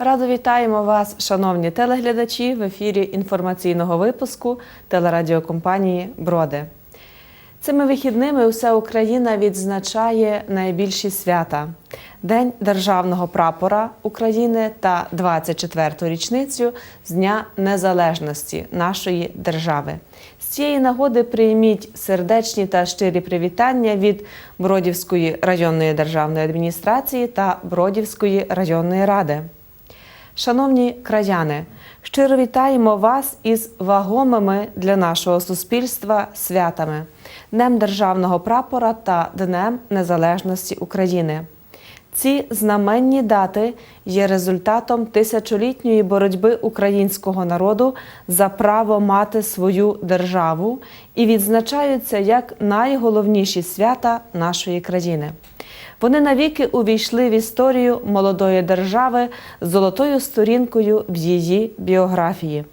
Радо вітаємо вас, шановні телеглядачі, в ефірі інформаційного випуску телерадіокомпанії Броди. Цими вихідними уся Україна відзначає найбільші свята: День Державного прапора України та 24-ту річницю з Дня Незалежності нашої держави. З цієї нагоди прийміть сердечні та щирі привітання від Бродівської районної державної адміністрації та Бродівської районної ради. Шановні краяни, щиро вітаємо вас із вагомими для нашого суспільства святами Днем Державного прапора та Днем Незалежності України. Ці знаменні дати є результатом тисячолітньої боротьби українського народу за право мати свою державу і відзначаються як найголовніші свята нашої країни. Вони навіки увійшли в історію молодої держави з золотою сторінкою в її біографії.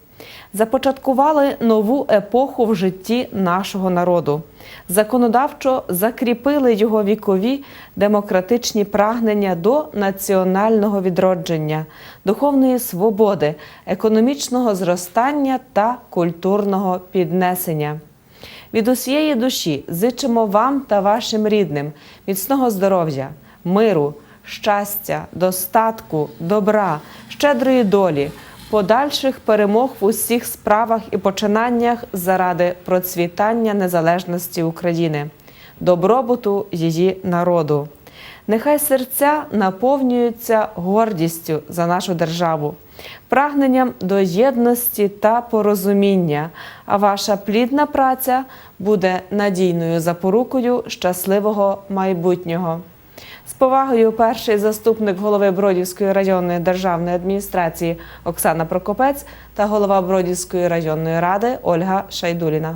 Започаткували нову епоху в житті нашого народу, законодавчо закріпили його вікові демократичні прагнення до національного відродження, духовної свободи, економічного зростання та культурного піднесення. Від усієї душі зичимо вам та вашим рідним міцного здоров'я, миру, щастя, достатку, добра, щедрої долі, подальших перемог в усіх справах і починаннях заради процвітання незалежності України, добробуту її народу. Нехай серця наповнюються гордістю за нашу державу, прагненням до єдності та порозуміння, а ваша плідна праця буде надійною запорукою щасливого майбутнього. З повагою перший заступник голови Бродівської районної державної адміністрації Оксана Прокопець та голова Бродівської районної ради Ольга Шайдуліна.